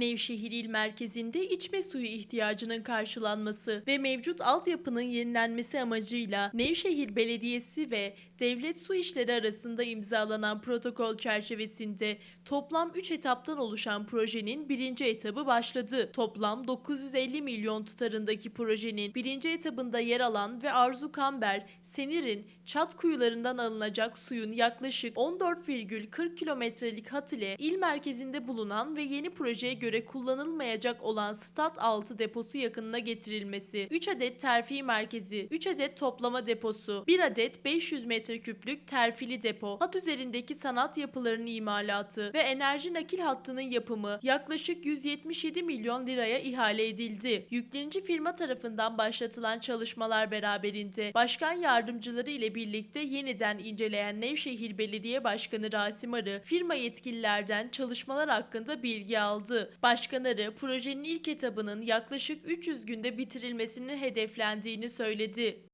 Nevşehir il merkezinde içme suyu ihtiyacının karşılanması ve mevcut altyapının yenilenmesi amacıyla Nevşehir Belediyesi ve Devlet Su İşleri arasında imzalanan protokol çerçevesinde toplam 3 etaptan oluşan projenin birinci etabı başladı. Toplam 950 milyon tutarındaki projenin birinci etabında yer alan ve Arzu Kamber, Senir'in çat kuyularından alınacak suyun yaklaşık 14,40 kilometrelik hat ile il merkezinde bulunan ve yeni projeye göre kullanılmayacak olan stat altı deposu yakınına getirilmesi, 3 adet terfi merkezi, 3 adet toplama deposu, 1 adet 500 metreküplük terfili depo, hat üzerindeki sanat yapılarının imalatı ve enerji nakil hattının yapımı yaklaşık 177 milyon liraya ihale edildi. Yüklenici firma tarafından başlatılan çalışmalar beraberinde başkan yardımcıları ile birlikte yeniden inceleyen Nevşehir Belediye Başkanı Rasim Arı, firma yetkililerden çalışmalar hakkında bilgi aldı. Başkan Arı, projenin ilk etabının yaklaşık 300 günde bitirilmesinin hedeflendiğini söyledi.